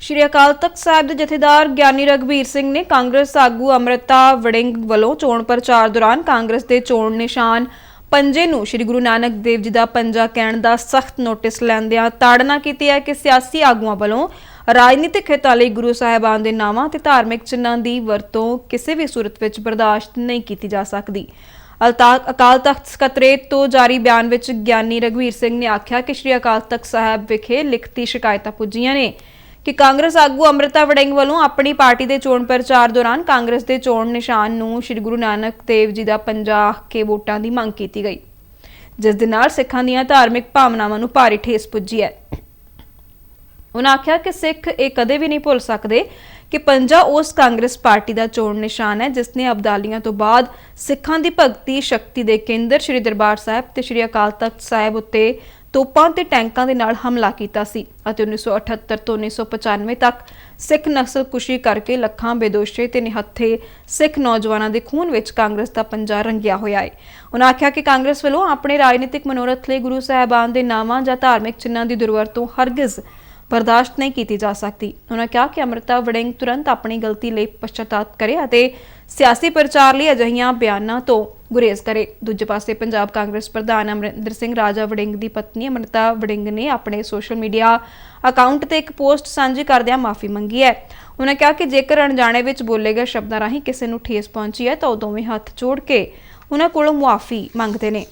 ਸ਼੍ਰੀ ਅਕਾਲ ਤਖਤ ਸਾਹਿਬ ਦੇ ਜਥੇਦਾਰ ਗਿਆਨੀ ਰਗਵੀਰ ਸਿੰਘ ਨੇ ਕਾਂਗਰਸ ਆਗੂ ਅਮਰਤਾ ਵੜਿੰਗ ਵੱਲੋਂ ਚੋਣ ਪ੍ਰਚਾਰ ਦੌਰਾਨ ਕਾਂਗਰਸ ਦੇ ਚੋਣ ਨਿਸ਼ਾਨ ਪੰਜੇ ਨੂੰ ਸ਼੍ਰੀ ਗੁਰੂ ਨਾਨਕ ਦੇਵ ਜੀ ਦਾ ਪੰਜਾ ਕਹਿਣ ਦਾ ਸਖਤ ਨੋਟਿਸ ਲੈਂਦਿਆਂ ਤਾੜਨਾ ਕੀਤੀ ਹੈ ਕਿ ਸਿਆਸੀ ਆਗੂਆਂ ਵੱਲੋਂ ਰਾਜਨੀਤਿਕ ਹਿੱਤਾਂ ਲਈ ਗੁਰੂ ਸਾਹਿਬਾਨ ਦੇ ਨਾਵਾਂ ਤੇ ਧਾਰਮਿਕ ਚਿੰਨ੍ਹਾਂ ਦੀ ਵਰਤੋਂ ਕਿਸੇ ਵੀ ਸੂਰਤ ਵਿੱਚ ਬਰਦਾਸ਼ਤ ਨਹੀਂ ਕੀਤੀ ਜਾ ਸਕਦੀ। ਅਕਾਲ ਤਖਤ ਸਕੱਤਰੇਤ ਤੋਂ ਜਾਰੀ ਬਿਆਨ ਵਿੱਚ ਗਿਆਨੀ ਰਗਵੀਰ ਸਿੰਘ ਨੇ ਆਖਿਆ ਕਿ ਸ਼੍ਰੀ ਅਕਾਲ ਤਖਤ ਸਾਹਿਬ ਵਿਖੇ ਲਿਖਤੀ ਸ਼ਿਕਾਇਤਾਂ ਪੁੱਜੀਆਂ ਨੇ। ਕਿ ਕਾਂਗਰਸ ਆਗੂ ਅੰਮ੍ਰਿਤਾ ਵੜਿੰਗ ਵੱਲੋਂ ਆਪਣੀ ਪਾਰਟੀ ਦੇ ਚੋਣ ਪ੍ਰਚਾਰ ਦੌਰਾਨ ਕਾਂਗਰਸ ਦੇ ਚੋਣ ਨਿਸ਼ਾਨ ਨੂੰ ਸ਼੍ਰੀ ਗੁਰੂ ਨਾਨਕ ਦੇਵ ਜੀ ਦਾ ਪੰਜਾ ਕੇ ਵੋਟਾਂ ਦੀ ਮੰਗ ਕੀਤੀ ਗਈ। ਜਿਸ ਦੇ ਨਾਲ ਸਿੱਖਾਂ ਦੀਆਂ ਧਾਰਮਿਕ ਭਾਵਨਾਵਾਂ ਨੂੰ ਭਾਰੀ ਠੇਸ ਪੁੱਜੀ ਹੈ। ਉਹਨਾਂ ਆਖਿਆ ਕਿ ਸਿੱਖ ਇਹ ਕਦੇ ਵੀ ਨਹੀਂ ਭੁੱਲ ਸਕਦੇ ਕਿ ਪੰਜਾ ਉਸ ਕਾਂਗਰਸ ਪਾਰਟੀ ਦਾ ਚੋਣ ਨਿਸ਼ਾਨ ਹੈ, ਜਿਸ ਨੇ ਅਬਦਾਲੀਆਂ ਤੋਂ ਬਾਅਦ ਸਿੱਖਾਂ ਦੀ ਭਗਤੀ ਸ਼ਕਤੀ ਦੇ ਕੇਂਦਰ ਸ੍ਰੀ ਦਰਬਾਰ ਸਾਹਿਬ ਤੇ ਸ੍ਰੀ ਅਕਾਲ ਤਖਤ ਸਾਹਿਬ ਉੱਤੇ ਤੋਪਾਂ ਤੇ ਟੈਂਕਾਂ ਦੇ ਨਾਲ ਹਮਲਾ ਕੀਤਾ ਸੀ ਅਤੇ 1978 ਤੋਂ 1995 ਤੱਕ ਸਿੱਖ ਨਸਲ ਕਰਕੇ ਲੱਖਾਂ ਬੇਦੋਸ਼ੇ ਤੇ ਨਿਹੱਥੇ ਸਿੱਖ ਨੌਜਵਾਨਾਂ ਦੇ ਖੂਨ ਵਿੱਚ ਕਾਂਗਰਸ ਦਾ ਪੰਜਾ ਰੰਗਿਆ ਹੋਇਆ ਹੈ। ਉਹਨਾਂ ਆਖਿਆ ਕਿ ਕਾਂਗਰਸ ਵੱਲੋਂ ਆਪਣੇ ਰਾਜਨੀਤਿਕ ਮਨੋਰਥ ਲਈ ਗੁਰੂ ਸਾਹਿਬਾਨ ਦੇ ਨਾਵਾਂ ਜਾਂ ਧਾਰਮਿਕ ਚਿੰਨ੍ਹਾਂ ਦੀ ਦੁਰਵਰਤੋਂ ਹਰਗਿਜ਼ ਬਰਦਾਸ਼ਤ ਨਹੀਂ ਕੀਤੀ ਜਾ ਸਕਦੀ। ਉਹਨਾਂ ਕਿਹਾ ਕਿ ਅਮਰਤਾ ਵੜਿੰਗ ਤੁਰੰਤ ਆਪਣੀ ਗਲਤੀ ਲਈ ਪਛਤਾਤ ਕਰੇ ਅਤੇ ਸਿਆਸੀ ਪ੍ਰਚਾਰ ਲਈ ਅਜਿਹੀਆਂ ਬਿਆਨਾਂ ਤੋਂ ਗੁਰੇਜ਼ ਕਰੇ। ਦੂਜੇ ਪਾਸੇ ਪੰਜਾਬ ਕਾਂਗਰਸ ਪ੍ਰਧਾਨ ਅਮਰਿੰਦਰ ਸਿੰਘ ਰਾਜਾ ਵੜਿੰਗ ਦੀ ਪਤਨੀ ਅਮਰਤਾ ਵੜਿੰਗ ਨੇ ਆਪਣੇ ਸੋਸ਼ਲ ਮੀਡੀਆ ਅਕਾਊਂਟ ਤੇ ਇੱਕ ਪੋਸਟ ਸਾਂਝੀ ਕਰਦਿਆਂ ਮਾਫੀ ਮੰਗੀ ਹੈ। ਉਹਨਾਂ ਕਿਹਾ ਕਿ ਜੇਕਰ ਅਣਜਾਣੇ ਵਿੱਚ ਬੋਲੇ ਗਏ ਸ਼ਬਦਾਂ ਰਾਹੀਂ ਕਿਸੇ ਨੂੰ ਠੇਸ ਪਹੁੰਚੀ ਹੈ ਤਾਂ ਉਹ ਦੋਵੇਂ ਹੱਥ ਜੋੜ ਕੇ ਉਹਨਾਂ ਕੋਲੋਂ ਮੁਆਫੀ ਮੰਗਦੇ ਨੇ।